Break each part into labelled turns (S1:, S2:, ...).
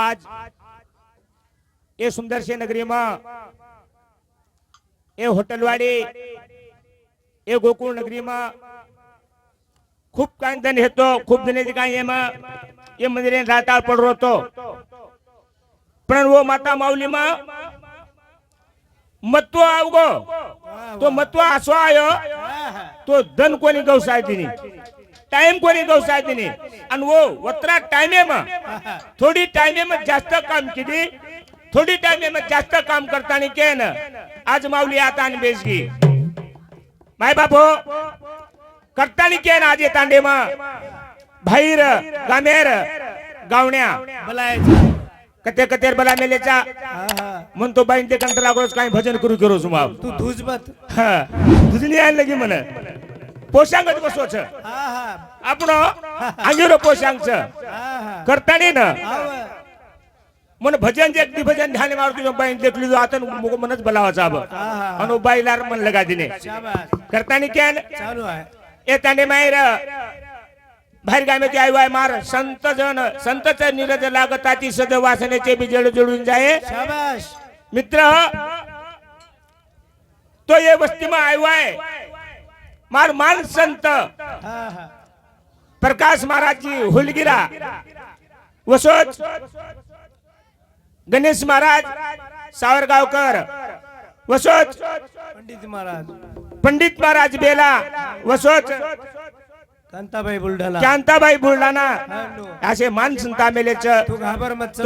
S1: આજ એ સુંદરસિંહ નગરીમાં એ હોટલવાડી એ ગોકુળ નગરીમાં ખૂબ કાંઈ ધન હતો, ખૂબ ધનેથી કાંઈ એમાં એ મંદિરે રાતા પડરો હતો. પણ વો માતા માવલીમાં મત્વ આવગો, તો મત્વ આસો આવ્યો તો ધન કોની ગૌસાયતીની टाइम कोणी दिने आणि वो वत्रा टायमे म थोडी टायमे मग जास्त काम किती? थोडी टायमे मग जास्त काम करताना केन. आज माऊली आता आणि बेसगी माय बापो करताना केन आज तांडे म भाईर गामेर गावण्या. कते कतेर बला मेलेचा. म्हणतो बाईन ते कंटाळा काय भजन करू करू माव
S2: तू धुजबत.
S1: हा. धुजली आहे लगी म्हण. पोशांग अधिक स्वच्छ आपण अंगीर पोशांग करताने ना मन भजन जे अगदी भजन मार मारतो
S2: बाई देखली
S1: जो आता मनच बलावा चा अनु
S2: बाईला
S1: मन लगा
S2: दिने करताने
S1: क्या येताने माहेर बाहेर गाम्याची आई वाय मार संत जण संत निरज लागता ती सद वासनेचे बी जड जुळून
S2: जाय.
S1: मित्र तो ये वस्ती मग आई वाय मार
S2: मान संत.
S1: प्रकाश महाराजजी हुलगिरा. वसोत. गणेश महाराज सावरगावकर. वसोत.
S2: पंडित महाराज.
S1: पंडित महाराज बेला. वसोत.
S2: कांताबाई बुलढाणा.
S1: शांताबाई बुलढाणा. असे मान संत आमेलेच
S2: तू घाबर मत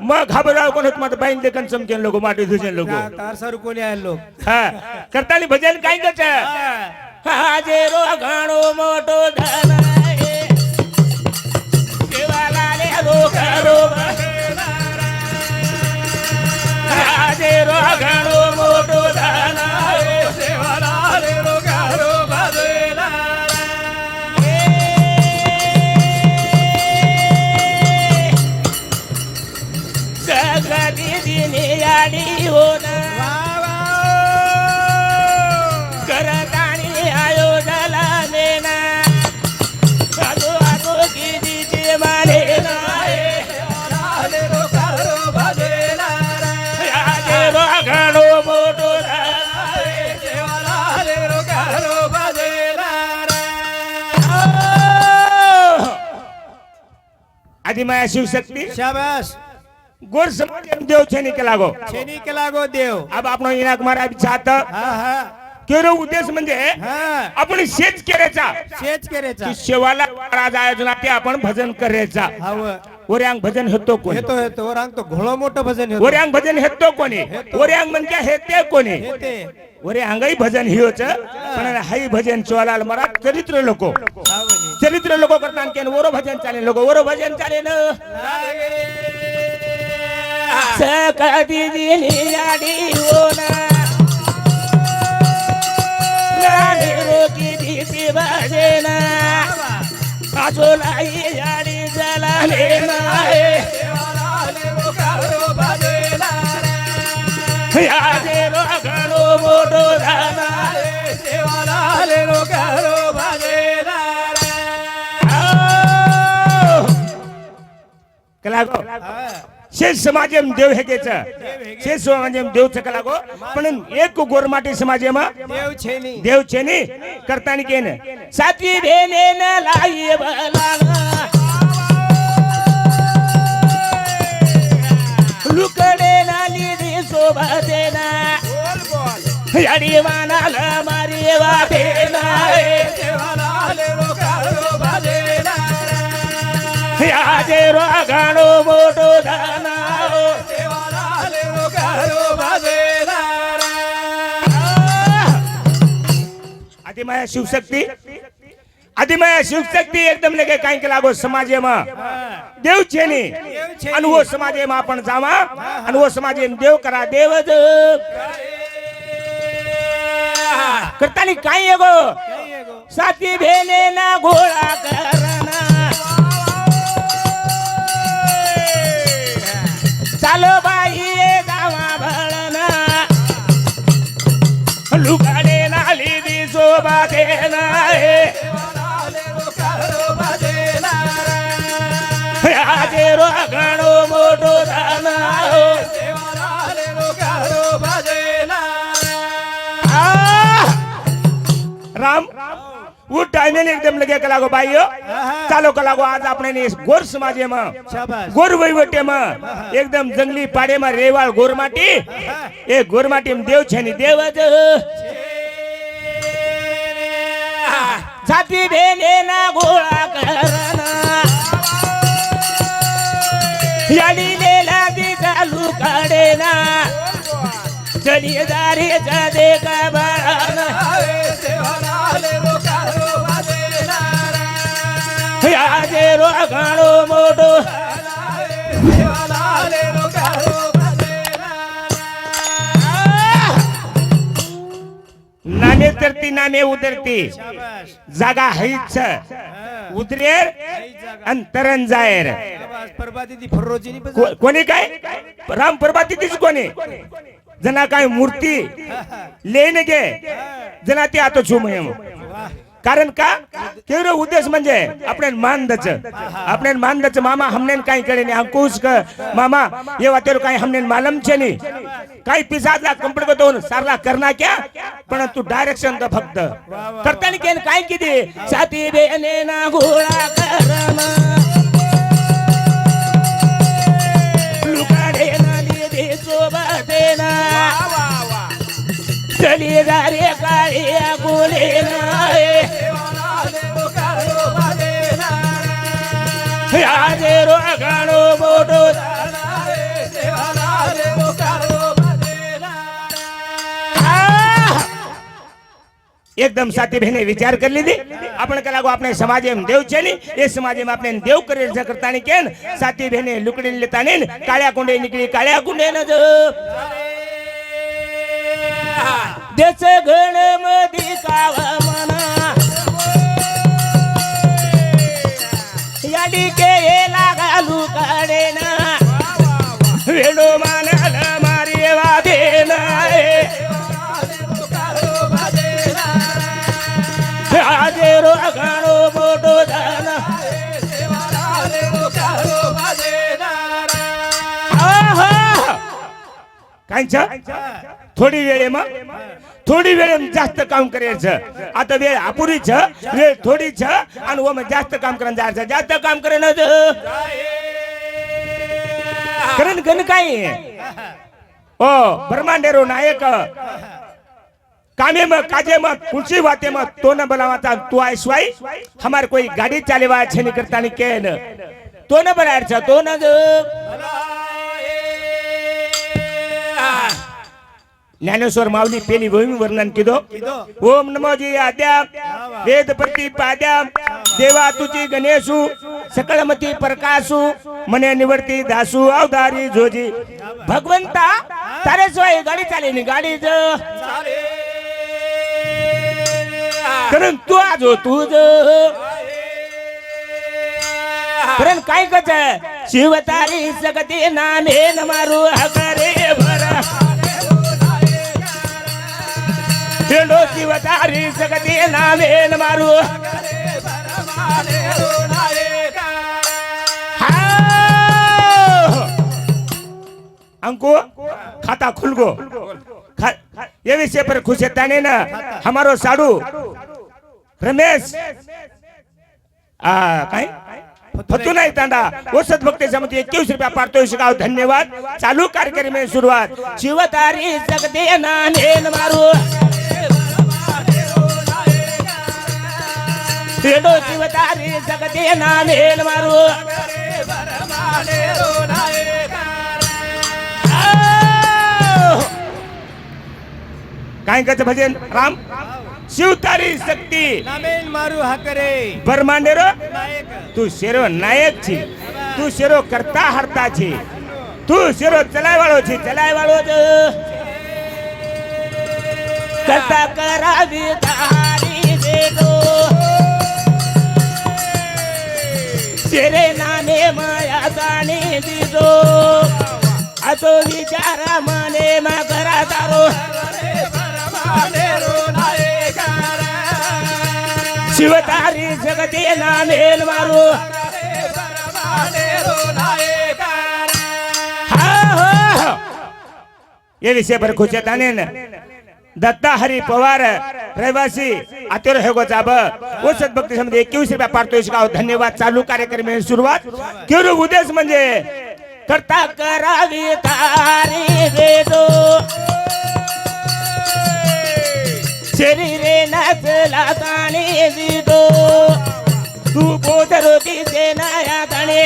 S1: मग घाबराव कोण होत मग बाईन देखन समजेन लोक माटी धुजेन लोक.
S2: तारसर कोणी आहे लोक?
S1: हा. करतानी भजन काय करत हाजे रो घणो मोठो. देवाला रे रो घरो. माया शिवशक्ति? शाबाश गोर समझ देव छेनी के लागो.
S2: छेनी के लागो देव.
S1: अब आपण इना कुमार अब चाहत.
S2: हां हां.
S1: केरो उद्देश म्हणजे आपण शेत केरेचा.
S2: शेत केरेचा.
S1: शेवाला राजा आयोजना ते आपण भजन करेचा
S2: हव.
S1: ओर्यांग भजन हेतो कोण?
S2: हेतो हेतो. ओऱ्यांग तो घोळो मोठो भजन हेतो.
S1: ओऱ्यांग भजन हेतो कोणी? ओऱ्यांग म्हणजे हेते कोणी? ओरे अंगाई भजन हियोच पण हाई भजन चोलाल मरा चरित्र लोक. चरित्र लोक करतात की ओरो भजन चालेल. लोक ओरो भजन चालेल. सकदी दिली याडी होना लाडी रोकी दिती भजना आजोलाई याडी जलाले नाही कलागो शेष समाजेम देव हेकेच शेष समाजेम देवचं कलागो पण एक गोरमाटी समाजेमा
S2: देव छेनी.
S1: देव छेनी करतानी केन. सातवी भेने न लाई बलाना लुकडे नाली शोभा देना. याडी मानाल मारी वाटेना. याजे रो गाणो मोठो दाना शिवशक्ती। आधी शिवशक्ती एकदम लगे काय केला लागो समाजेमा। देव छेनी।
S2: छेनी.
S1: आणि वो समाजेमा आपण जावा। आणि वो समाजेम देव करा देव करतानी काय आहे गो
S2: काही गो
S1: साथी भेले ना घोळा करा लुगाडे नाली दी शोभा देना उठ टाइम एकदम लगे के लागो भाई चालो के
S2: लागो
S1: आज अपने गोर समाजे में। गोर वहीवटे में। एकदम जंगली पाड़े में रेवाल गोरमाटी ए गोरमाटी में देव छे देव छाती भेले ना गोला करना। याली लेला दी चालू काढे ना चली दारे जादे का बाळा ઘણો મોટો નામે તરતી નામે ઉતરતી
S2: શાબાશ
S1: જાગા હઈ છે
S2: હા.
S1: ઉતરેર
S2: કઈ જાગા?
S1: અને તરન જાહેર
S2: શાબાશ. પરબાદીથી ફર્રોજીની પછી
S1: को- कोणी काय राम प्रभाती तीच कोणी जना काय मूर्ती लेन गे जना ते आता छू एम
S2: વાહ
S1: कारण का? केवढ उद्देश म्हणजे आपण मानदच आपण मानदच मामा हमने काही कळे नाही. अंकुश मामा येवा तेरो काही हमने मालम छे नाही काही पिसादला कंपनी को दोन सारला करना क्या? पण तू डायरेक्शन द फक्त. करतानी केन काय किती? साथी बेने ना गोळा करमा चली जा रे काळी गोले ना આજે રો ગાણો મોટો એકદમ સાથી બહેને વિચાર કરી લીધી આપણે કલાકો આપણે સમાજે એમ દેવ છે ની એ સમાજે આપણે દેવ કરી છે કરતા ની કેન સાથી બહેને લુકડી લેતા ની કાળ્યા કુંડે નીકળી કાળ્યા કુંડે ન देच घण मधी कावा म्हणा या डिके येला घालू काढेना वेडो मानाला मारेवा देना. दाना कांचा थोडी वेळ मग? थोडी वेळ जास्त काम करायचं. आता वेळ छ वेळ थोडीच आणि व मग जास्त काम करून जायचं. जास्त काम करणं करण गण काय? ओ ब्रह्मांडेरो नायक. कामे मत काजे मत कुर्सी वाते मत तो न बनावाता तू आय स्वाई. हमार कोई गाड़ी चाले चालेवा छे करता नहीं कहन तो न बनार तो
S2: न
S1: ज्ञानेश्वर माऊली पेनी भूमी वर्णन किदो? ओम नमो जी आद्या वेद प्रतिपाद्या देवा तुझी गणेशु सकळमती प्रकाशू मने निवर्ती दासू अवधारी जोजी। भगवंता तारे शिवाय गाडी चालेल गाडी कारण तू आज हो तुझ करण काय कच शिवतारी सगती नामे न मारू हकारे भर। हेलो शिवतारी जगते नावेन मारू. अंकु खाता खुल गो. खा, ये विषय पर खुश है ताने ना? हमारो साडू. रमेश. आ काय? फतू नाही तांडा. औषध भक्त समिती एकवीस रुपया पाडतो शिकाव. धन्यवाद. चालू कार्यक्रम सुरुवात. शिवतारी जगदे नानेन मारू. ಹೇಳು ಶಿವತಾರಿ ಜಗದೇ ನಾನೇನು ಮಾರು काय करते भजन? राम? शिवतारी शक्ती. नमेन मारू हकरे बरमांडेरो तू शेरो नायक छी. तू शेरो करता हरता छी. तू शेरो चलाय वाळो छी चलाय वाळो करता करावी तारी देलो सिरेनाने माया जाणे दिजो असो विचारा मने माकरा दारो. शिवतारी जगते नानेल मारो. ये विषय पर खुश दाने दत्ता हरी पवार रहिवासी अतिर हे जाब. औषध भक्ती समिती एकवीस रुपया पाठतोय गाव धन्यवाद. चालू कार्यक्रम सुरुवात. किरू उदेश म्हणजे करता करावी तारी रे दो शरीरे नाचला ताणे दिदो तू बोधरो दिसे नाया ताणे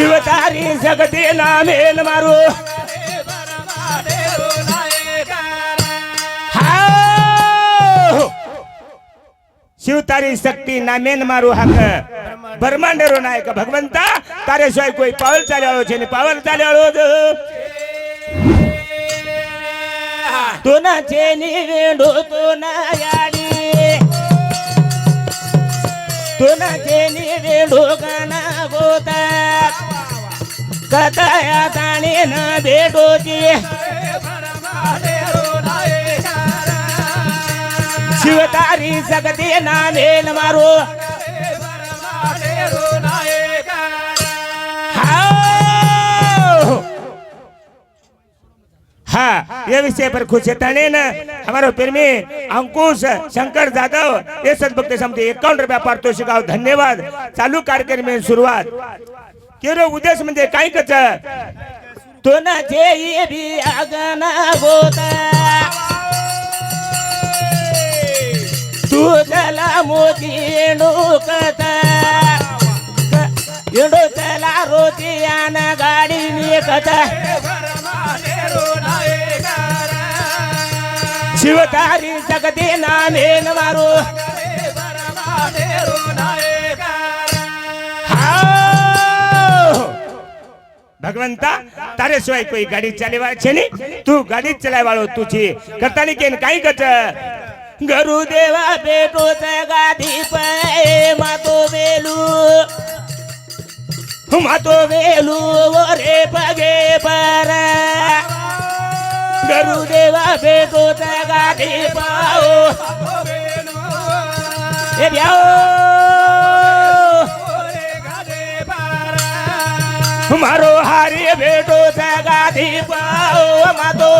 S1: शिवतारी जगते नामेल मारू. शिवतारी शक्ती नामेन मारू हक. ब्रह्मांड रो नायक भगवंता तारे शिवाय कोई पावल चाल्याळो छे पावल चाल्याळो ना चेनी वेंडो ना याडी ना चेनी वेडो गाना गोता कथया ताने न भेटोची शिवतारी सगते ना मेल मारो हाँ ये विषय पर खुश है तने न हमारे प्रेमी अंकुश शंकर जाधव ये सदभक्त समते इक्यावन रुपया पारितोषिक धन्यवाद. चालू कार्यक्रम में शुरुआत. केरो उद्देश म्हणजे काय कच तो ना जे ये भी होता तू जला मोती डोकता एडो चला रोती आन गाडी निघत शिवतारी जगते नामेन मारू भगवंता तारे सिवाय कोई गाडी चालेवा छेनी तू गाडी चलाय वाळो तुझी करतानी केन काही गच गुरुदेवा भेटो गाडी पे मातो वेलू मातो वेलू रे पगे पर गुरुदेवा भेटो गाडी पाओ हे ब्याओ मारो भेटो जगाधीप मातो.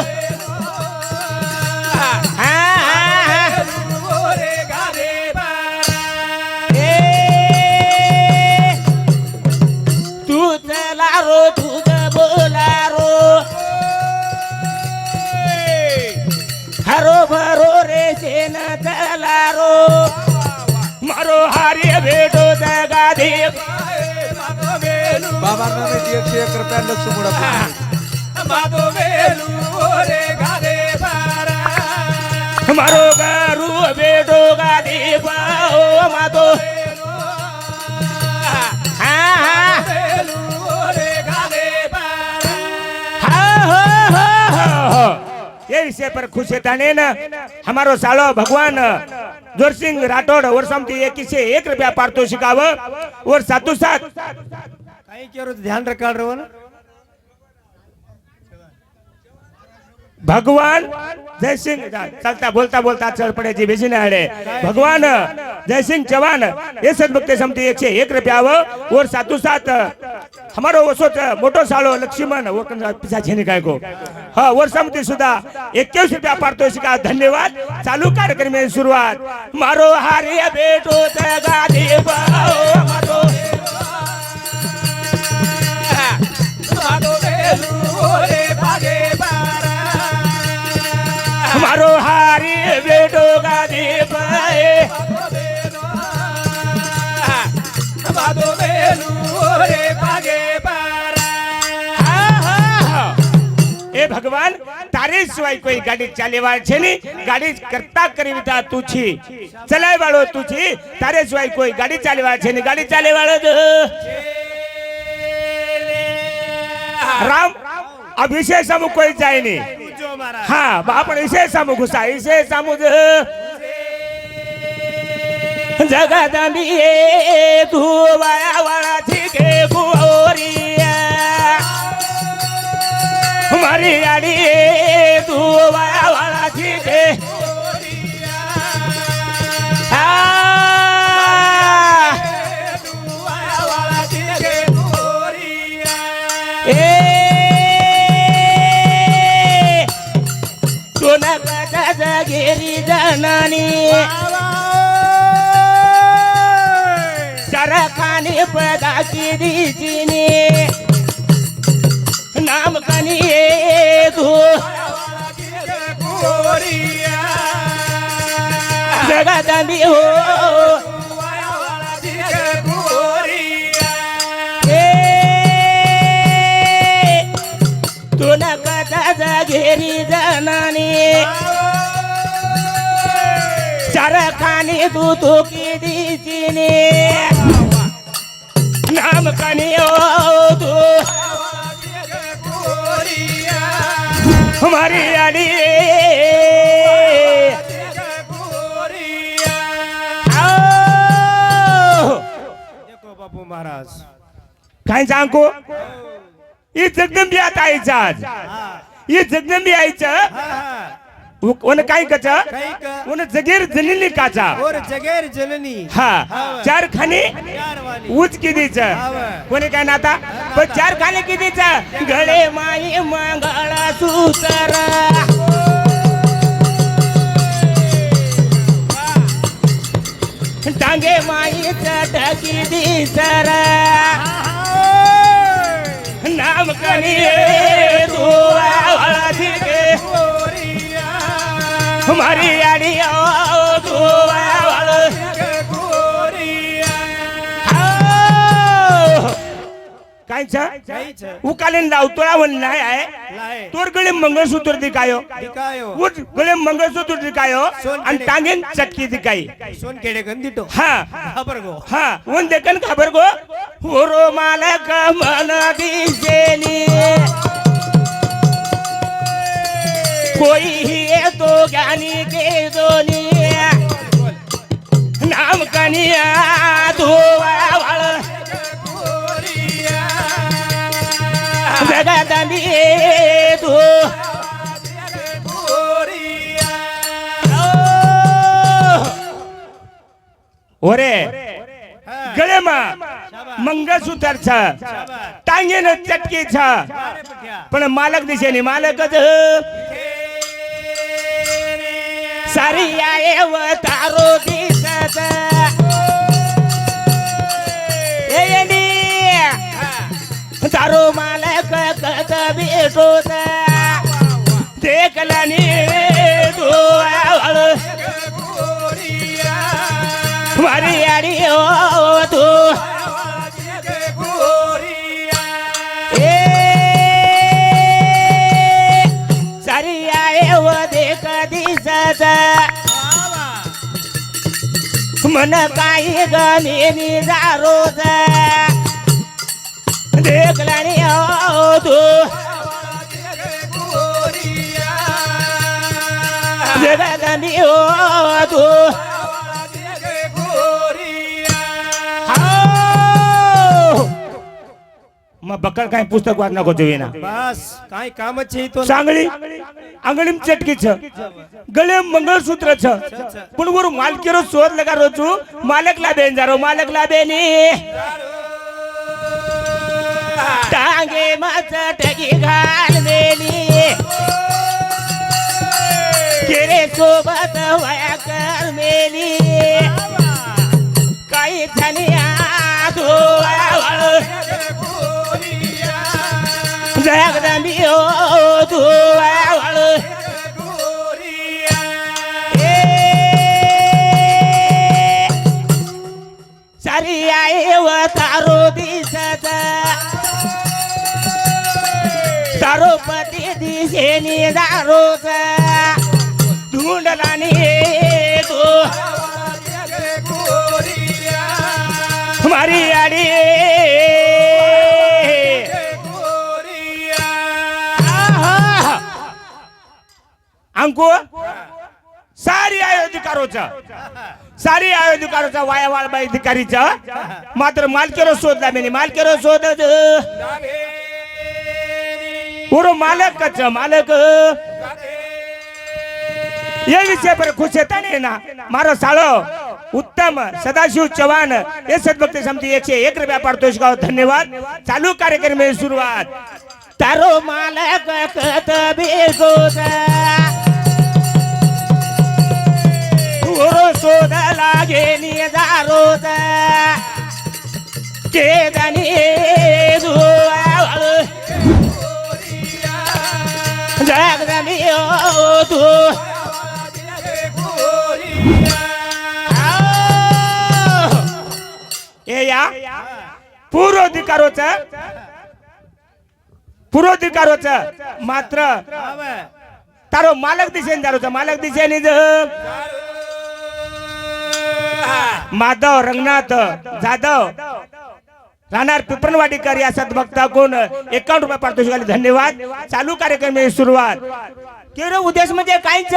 S1: भरो रे सेन चला
S2: रो मरो हार्य भेटो जगाधीप బాబా టీఎంసీ
S1: ఎక్కడ ప్యాంట్ వచ్చు కూడా బాబు వేలు రే గారే బారా మరో గారు బేటో గాది బాఓ మాతో એ વિષય પર ખુશ હતા ને અમારો સાળો ભગવાન જોરસિંહ રાઠોડ ઓર સમથી એક છે એક રૂપિયા પાડતો શીખાવ ઓર સાતું સાત
S2: काही केरो ध्यान रखाल
S1: भगवान जय सिंह चलता बोलता बोलता चल पड़े जी बेसी हड़े भगवान जय सिंह चौहान ये सदभक्त समती एक से एक रुपया आव और सातु सात. हमारो वो सोच मोटो सालो लक्ष्मण वो पिछा पिसा छेने काय को हाँ और समती सुधा इक्कीस रुपया पारितोषिक का? धन्यवाद. चालू कार्यक्रम में शुरुआत मारो हारे बेटो जगा મારો હારી બેટો ગાદી એ ભગવાન તારી સિવાય કોઈ ગાડી ચાલેવા છે નહીં ગાડી કરતા કરી કરતા તું છી ચલાય વાળો તું છી તારે સિવાય કોઈ ગાડી ચાલેવા છે નહીં ગાડી ચાલે વાળો राम अब इसे सब कोई जाए नहीं। हाँ बाप इसे सब घुसा इसे सब जगत दिए तू वाया वाला छिके गोरिया मरिया तू वाया वाला ठीके గిరిజనని సరకాని పదకిరిచిని నామకని జగదంబి ఓ सरखाने तू तो की दिजिने नाम कनी हो तू हमारी
S2: बापू महाराज.
S1: काय सांगू? ही. जगदंबी आता आईचं. आज
S2: हा.
S1: ही जगदंबी आईचं.
S2: हा हा.
S1: कोण काय कच? कोण जगीर जनिली काचा.
S2: और जगेर जननी
S1: हा. चार खाने? उच
S2: हाव.
S1: कोणी काय ना आता पण चार खाने कितीच गळे माई मंगळा सूतर टांगे माई चटकी दिसर. नाम कनी तू आवळाची कायच? उकालीन लावतोळा म्हण नाही आहे. तोर गळे मंगळसूत्र दिकायो उठ गळे मंगळसूत्र दिकायो आणि टांगेन चटकी दिकाई
S2: सोनखेडे गंदिटो
S1: हा.
S2: खबर गो.
S1: हा. उन देखन खबर गो. होरो मालक मन कोई ही तो ज्ञानी के दोनी नाम कनिया धोवाळ जगदंबी तू ओरे गळे मा मंगळसूत्र छ टांगेन चटकी छ पण मालक दिशेने मालकच सारी आहे व तारो दिसत ए येडी. तारो मालक कत मन काही गमेनी दारोज देखला तू. जगदंबी ओ तू. मग बक्कळ काय पुस्तक वाच नको तुम्ही ना
S2: बस काय कामच आहे तो
S1: सांगली अंगळीम चटकीच गळे मंगळसूत्र छ पण वर मालकीरो शोध लगा रोजू मालक बेन जारो मालक बेनी टांगे मच टकी घाल मेली. केरे सोबत वया कर मेली. काही झाली तारो पती दिसेनी दारोच धुंडला नी मारी आडी. अंकु सारी अयोधिकारोचा सारी अयोधिकारोचा वाया वाळबाई अधिकारीचा. मात्र मालकेरो शोधला मी मालकेरो शोध. ఊరు पर खुश ఏ విషయపై ना। मारो साळो उत्तम सदाशिव चव्हाण हे सद्भक्त समती एकशे एक रुपया पाडतोष गाव धन्यवाद। चालू कार्यक्रम सुरुवात तारो मालक शोध लागे निदारोदा केदानी जग जमियो तू हे या
S2: पूर्वाधिकारोच
S1: पूर्वाधिकारोच मात्र तारो मालक दिशेने जारोच मालक दिशेने माधव रंगनाथ जाधव. राहणार पिपरणवाडीकर या सद्भक्ता कोण? एकावन्न रुपये पारितोषिकाला धन्यवाद. चालू कार्यक्रमाची सुरुवात. केर उद्देश म्हणजे काहीच?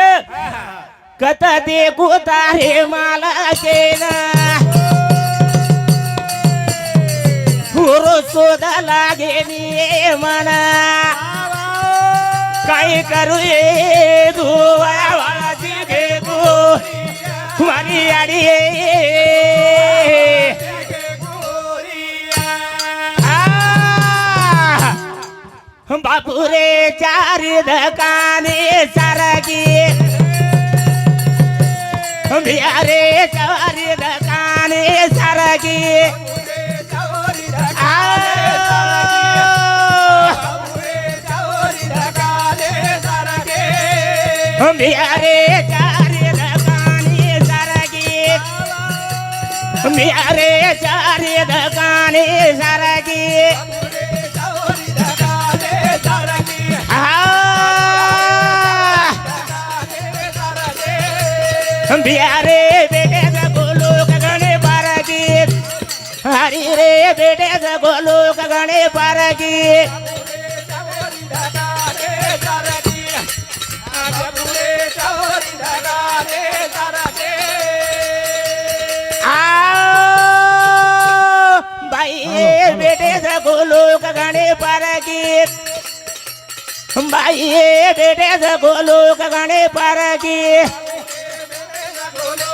S1: कत ते कुतारे मला केला गुरु शोध लागे म्हणा काय करू ये तू घे तू मारी आडी बापुरे चार धकाने सारगी बिहारे चार धकाने सारगी बिहारे चार धकाने सारगी बिहारे चार धकाने सारगी बिहारे बेटे बोलो गगने पारगी हरी रे बेटे बोलो गगने पारगी आओ बाई बेटे बोलो गगने पारगी बाई बेटे बोलो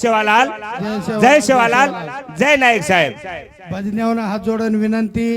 S3: शिवालाल.
S1: जय शिवालाल जय नाईक साहेब
S3: भजन्यावर हात जोडून विनंती